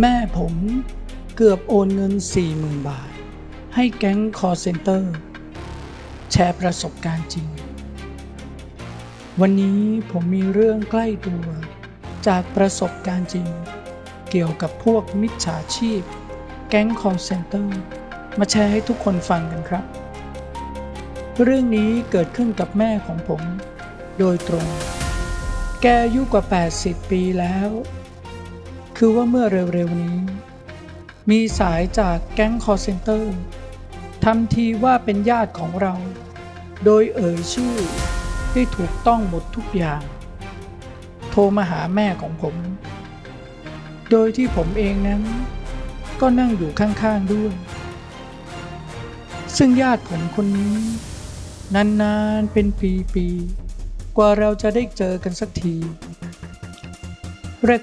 แม่ผมเกือบโอนเงิน 40,000 บาท ให้แก๊งคอร์เซนเตอร์ แชร์ประสบการณ์จริง วันนี้ผมมีเรื่องใกล้ตัวจากประสบการณ์จริง เกี่ยวกับพวกมิจฉาชีพ แก๊งคอร์เซนเตอร์ มาแชร์ให้ทุกคนฟังกันครับ เรื่องนี้เกิดขึ้นกับแม่ของผม โดยตรง แกอายุกว่า 80 ปีแล้ว คือว่าเมื่อเร็วๆนี้ มีสายจากแก๊งคอร์เซนเตอร์ทำทีว่าเป็นญาติของเรา โดยเอ่ยชื่อได้ถูกต้องหมดทุกอย่าง โทรมาหาแม่ของผม โดยที่ผมเองนั้น ก็นั่งอยู่ข้างๆด้วย ซึ่งญาติผมคนนี้ นานๆเป็นปีๆกว่าเราจะได้เจอกันสักที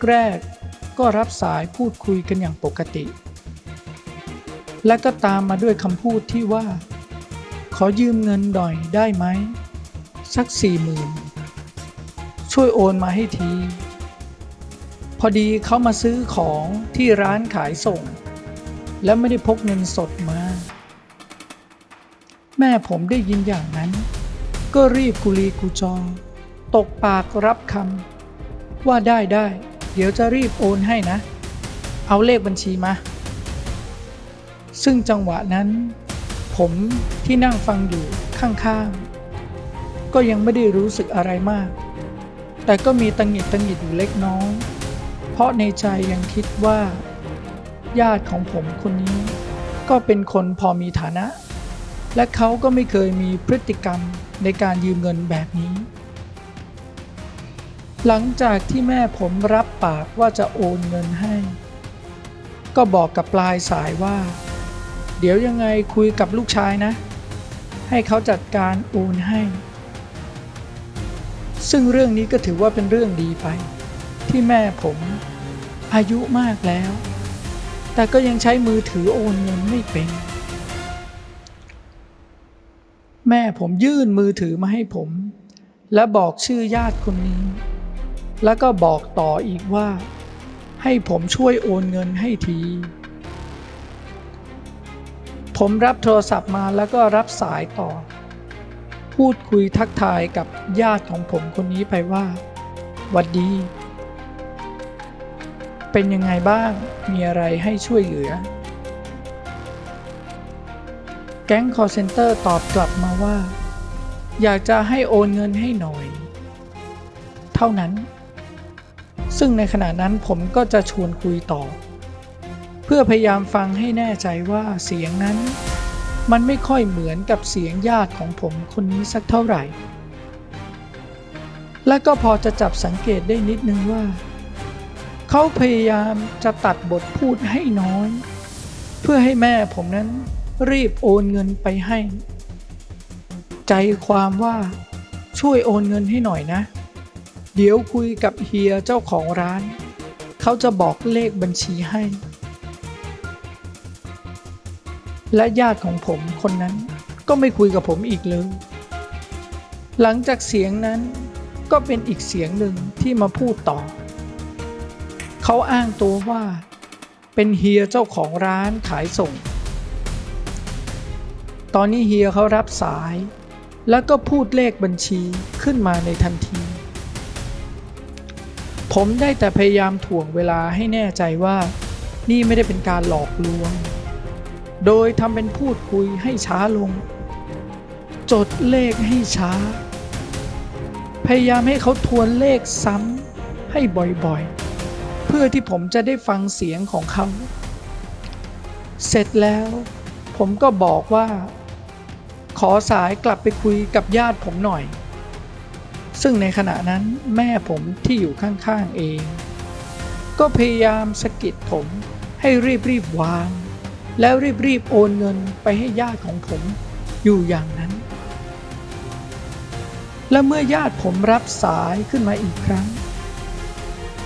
แรกๆ ก็รับสายพูดคุยกันอย่างปกติ และก็ตามมาด้วยคำพูดที่ว่า ขอยืมเงินหน่อยได้ไหม สักสี่หมื่นช่วยโอนมาให้ที พอดีเขามาซื้อของที่ร้านขายส่ง แล้วไม่ได้พกเงินสดมา แม่ผมได้ยินอย่างนั้น ก็รีบกุลีกุจอ ตกปากรับคำว่าได้ได้ เดี๋ยวจะรีบโอนให้นะ เอาเลขบัญชีมา ซึ่งจังหวะนั้น ผมที่นั่งฟังอยู่ข้างๆ ก็ยังไม่ได้รู้สึกอะไรมาก แต่ก็มีตังหิดตังหิดอยู่เล็กน้อย เพราะในใจยังคิดว่า ญาติของผมคนนี้ ก็เป็นคนพอมีฐานะ และเขาก็ไม่เคยมีพฤติกรรมในการยืมเงินแบบนี้ หลังจากที่แม่ผมรับปากว่าจะโอนเงินให้ ก็บอกกับปลายสายว่า เดี๋ยวยังไงคุยกับลูกชายนะ ให้เขาจัดการโอนให้ ซึ่งเรื่องนี้ก็ถือว่าเป็นเรื่องดีไป ที่แม่ผมอายุมากแล้ว แต่ก็ยังใช้มือถือโอนเงินไม่เป็น แม่ผมยื่นมือถือมาให้ผม และบอกชื่อญาติคนนี้ แล้วก็บอกต่ออีกว่า ให้ผมช่วยโอนเงินให้ที ผมรับโทรศัพท์มาแล้วก็รับสายต่อ พูดคุยทักทายกับญาติของผมคนนี้ไปว่าหวัดดี เป็นยังไงบ้างมีอะไรให้ช่วยเหลือ แก๊งคอร์เซนเตอร์ตอบกลับมาว่า อยากจะให้โอนเงินให้หน่อย เท่านั้น ซึ่งในขณะนั้นผมก็จะชวนคุยต่อ เพื่อพยายามฟังให้แน่ใจว่าเสียงนั้น มันไม่ค่อยเหมือนกับเสียงญาติของผมคนนี้สักเท่าไหร่ และก็พอจะจับสังเกตได้นิดนึงว่า เขาพยายามจะตัดบทพูดให้น้อย เพื่อให้แม่ผมนั้นรีบโอนเงินไปให้ ใจความว่าช่วยโอนเงินให้หน่อยนะ เดี๋ยวคุยกับเฮียเจ้าของร้าน เขาจะบอกเลขบัญชีให้ และญาติของผมคนนั้นก็ไม่คุยกับผมอีกเลย หลังจากเสียงนั้นก็เป็นอีกเสียงหนึ่งที่มาพูดต่อ เขาอ้างตัวว่า เป็นเฮียเจ้าของร้านขายส่ง ตอนนี้เฮียเขารับสาย แล้วก็พูดเลขบัญชีขึ้นมาในทันที ผมได้แต่พยายามถ่วงเวลาให้แน่ใจว่านี่ไม่ได้เป็นการหลอกลวง โดยทำเป็นพูดคุยให้ช้าลง จดเลขให้ช้า พยายามให้เขาทวนเลขซ้ำให้บ่อยๆ เพื่อที่ผมจะได้ฟังเสียงของเขา เสร็จแล้ว ผมก็บอกว่า ขอสายกลับไปคุยกับญาติผมหน่อย ซึ่งในขณะนั้นแม่ผมที่อยู่ข้างๆเอง ก็พยายามสะกิดผมให้รีบๆวาง แล้วรีบๆโอนเงินไปให้ญาติของผมอยู่อย่างนั้น และเมื่อญาติผมรับสายขึ้นมาอีกครั้ง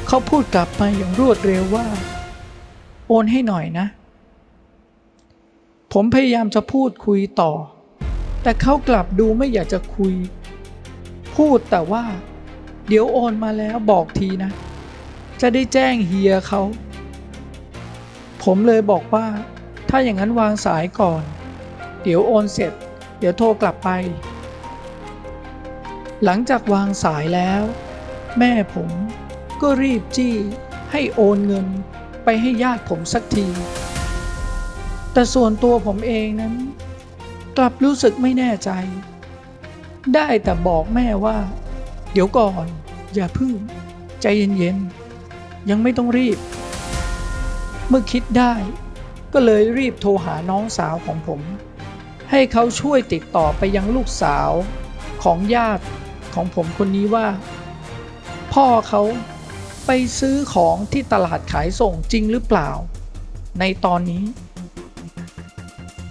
เขาพูดกลับมาอย่างรวดเร็วว่า โอนให้หน่อยนะ ผมพยายามจะพูดคุยต่อ แต่เขากลับดูไม่อยากจะคุย พูดแต่ว่า เดี๋ยวโอนมาแล้วบอกทีนะ จะได้แจ้งเฮียเขา ผมเลยบอกว่า ถ้าอย่างนั้นวางสายก่อน เดี๋ยวโอนเสร็จ เดี๋ยวโทรกลับไป หลังจากวางสายแล้ว แม่ผมก็รีบจี้ให้โอนเงินไปให้ญาติผมสักที แต่ส่วนตัวผมเองนั้น กลับรู้สึกไม่แน่ใจ ได้แต่บอกแม่ว่า เดี๋ยวก่อน อย่าพึ่ง ใจเย็นๆ ยังไม่ต้องรีบ เมื่อคิดได้ ก็เลยรีบโทรหาน้องสาวของผม ให้เขาช่วยติดต่อไปยังลูกสาวของญาติของผมคนนี้ว่า พ่อเขาไปซื้อของที่ตลาดขายส่งจริงหรือเปล่า ในตอนนี้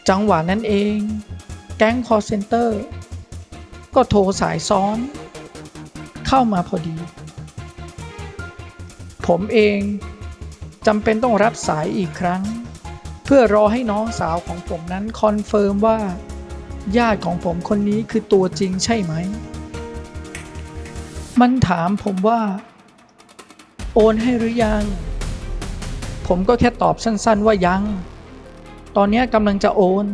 จังหวะนั้นเอง แก๊งคอร์เซนเตอร์ ก็โทรสายซ้อน เข้ามาพอดี ผมเองจำเป็นต้องรับสายอีกครั้ง เพื่อรอให้น้องสาวของผมนั้นคอนเฟิร์มว่า ญาติของผมคนนี้คือตัวจริงใช่ไหม มันถามผมว่า โอนให้หรือยัง ผมก็แค่ตอบสั้นๆว่ายัง ตอนนี้กำลังจะโอน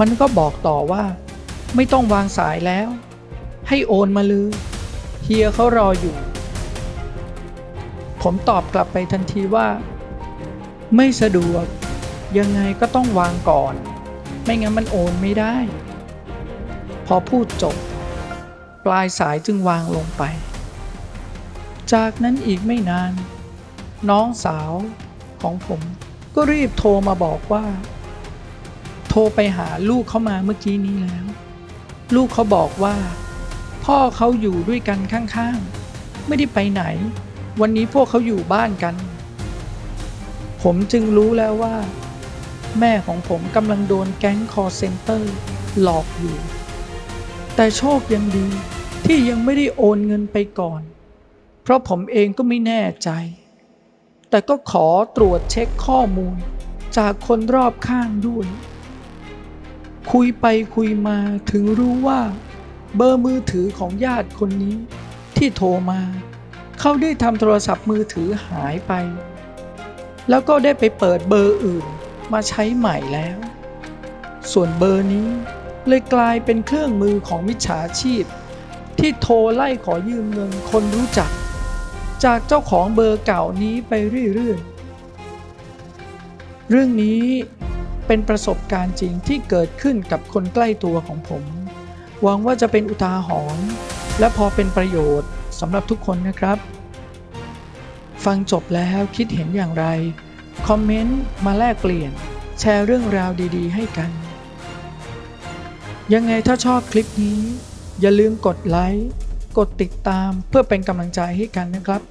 มันก็บอกต่อว่า ไม่ต้องวางสายแล้ว ให้โอนมาเลยเฮียเขารออยู่ ผมตอบกลับไปทันทีว่า ไม่สะดวก ยังไงก็ต้องวางก่อน ไม่งั้นมันโอนไม่ได้ พอพูดจบ ปลายสายจึงวางลงไป จากนั้นอีกไม่นาน น้องสาวของผมก็รีบโทรมาบอกว่า โทรไปหาลูกเขามาเมื่อกี้นี้แล้ว ลูกเขาบอกว่า พ่อเขาอยู่ด้วยกันข้างๆ ไม่ได้ไปไหน วันนี้พวกเขาอยู่บ้านกัน ผมจึงรู้แล้วว่า แม่ของผมกำลังโดนแก๊งคอเซ็นเตอร์หลอกอยู่ แต่โชคยังดีที่ยังไม่ได้โอนเงินไปก่อน เพราะผมเองก็ไม่แน่ใจ แต่ก็ขอตรวจเช็คข้อมูลจากคนรอบข้างด้วย คุยไปคุยมาถึงรู้ว่า เบอร์มือถือของญาติคนนี้ ที่โทรมา เขาได้ทำโทรศัพท์มือถือหายไป แล้วก็ได้ไปเปิดเบอร์อื่นมาใช้ใหม่แล้ว ส่วนเบอร์นี้เลยกลายเป็นเครื่องมือของมิจฉาชีพ ที่โทรไล่ขอยืมเงินคนรู้จัก จากเจ้าของเบอร์เก่านี้ไปเรื่อยๆเรื่องนี้ เป็นประสบการณ์จริงที่เกิดขึ้นกับคนใกล้ตัวของผม หวังว่าจะเป็นอุทาหรณ์และพอเป็นประโยชน์สำหรับทุกคนนะครับ ฟังจบแล้วคิดเห็นอย่างไร คอมเมนต์มาแลกเปลี่ยน แชร์เรื่องราวดีๆ ให้กัน ยังไงถ้าชอบคลิปนี้ อย่าลืมกดไลค์ กดติดตามเพื่อเป็นกำลังใจให้กันนะครับ